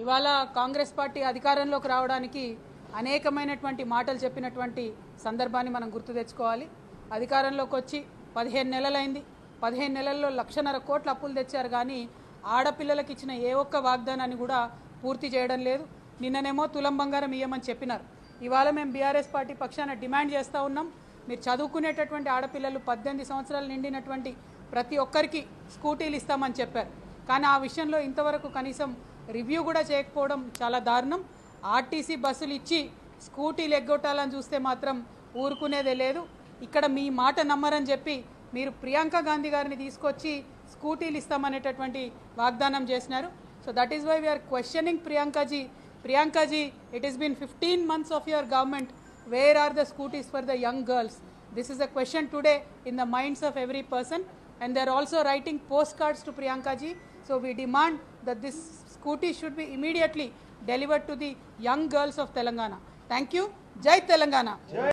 ఇవాళ కాంగ్రెస్ పార్టీ అధికారంలోకి రావడానికి అనేకమైనటువంటి మాటలు చెప్పినటువంటి సందర్భాన్ని మనం గుర్తు తెచ్చుకోవాలి. అధికారంలోకి వచ్చి పదిహేను నెలలైంది. పదిహేను నెలల్లో లక్షన్నర కోట్ల అప్పులు తెచ్చారు కానీ ఆడపిల్లలకు ఇచ్చిన ఏ ఒక్క వాగ్దానాన్ని కూడా పూర్తి చేయడం లేదు. నిన్ననేమో తులం బంగారం ఇయ్యమని చెప్పినారు. ఇవాళ మేము బీఆర్ఎస్ పార్టీ పక్షాన డిమాండ్ చేస్తూ ఉన్నాం. మీరు చదువుకునేటటువంటి ఆడపిల్లలు పద్దెనిమిది సంవత్సరాలు నిండినటువంటి ప్రతి ఒక్కరికి స్కూటీలు ఇస్తామని చెప్పారు. కానీ ఆ విషయంలో ఇంతవరకు కనీసం రివ్యూ కూడా చేయకపోవడం చాలా దారుణం. ఆర్టీసీ బస్సులు ఇచ్చి స్కూటీలు ఎగ్గొట్టాలని చూస్తే మాత్రం ఊరుకునేదే లేదు. ఇక్కడ మీ మాట నమ్మరని చెప్పి మీరు ప్రియాంక గాంధీ గారిని తీసుకొచ్చి స్కూటీలు ఇస్తామనేటటువంటి వాగ్దానం చేసినారు. So that is why we are questioning Priyanka ji. Priyanka ji it is been fifteen months of your government where are the scooties for the young girls this is a question today in the minds of every person and they're also writing postcards to Priyanka ji. So we demand that this scooty should be immediately delivered to the young girls of Telangana. Thank you. Jai Telangana.